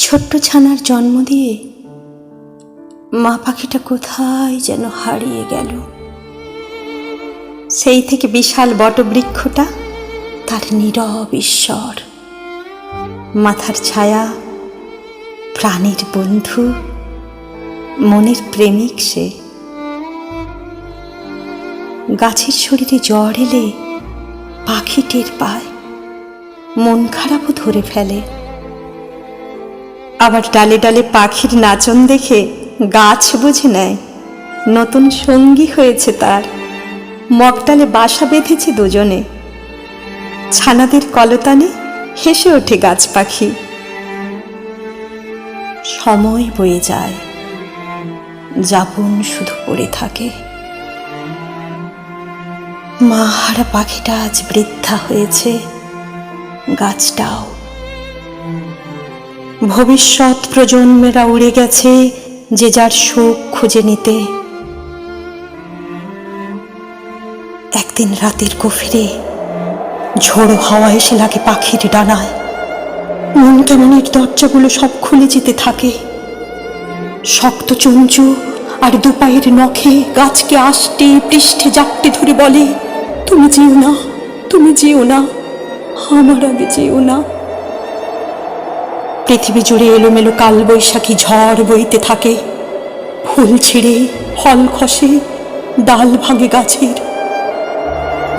ছোট্ট ছানার জন্ম দিয়ে মা পাখিটা কোথায় যেন হারিয়ে গেল। সেই থেকে বিশাল বটবৃক্ষটা তার নীরব ঈশ্বর। মাথার ছায়া, প্রাণীর বন্ধু, মনের প্রেমিক সে। গাছের শরীরে জ্বর এলে পাখি টের পায়, মন খারাপও ধরে ফেলে। আবার ডালে ডালে পাখির নাচন দেখে গাছ বুঝে নেয়। নতুন সঙ্গী হয়েছে তার। মগডালে বাসা বেঁধেছে দুজনে। ছানাদের কলতানে হেসে ওঠে গাছ পাখি। সময় বয়ে যায়। যাপন শুধু পড়ে থাকে। মা হারা পাখিটা আজ বৃদ্ধা হয়েছে। গাছটাও ভবিষ্যৎ প্রজন্মেরা উড়ে গেছে যে যার সুখ খুঁজে নিতে। একদিন রাতের গভীরে ঝোড়ো হাওয়া এসে লাগে পাখির ডানায়। মন কেমনের দরজাগুলো সব খুলে যেতে থাকে। শক্ত চঞ্চু আর দুপায়ের নখে গাছকে আষ্টে পৃষ্ঠে জাপটে ধরে বলে, তুমি যেও না, তুমি যেও না, আমার আগে যেও না। পৃথিবী জুড়ে এলোমেলো কাল বৈশাখী ঝড় বইতে থাকে। ফুল ছিঁড়ে, ফল খসে, ডাল ভাঙে গাছের।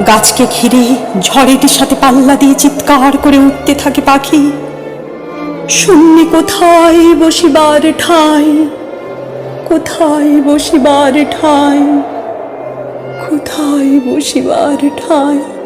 গাছকে ঘিরে ঝড়েটির সাথে পাল্লা দিয়ে চিৎকার করে উঠতে থাকে পাখি। শূন্যে কোথায় বসিবার ঠাই? কোথায় বসিবার ঠাই? কোথায় বসিবার ঠাই?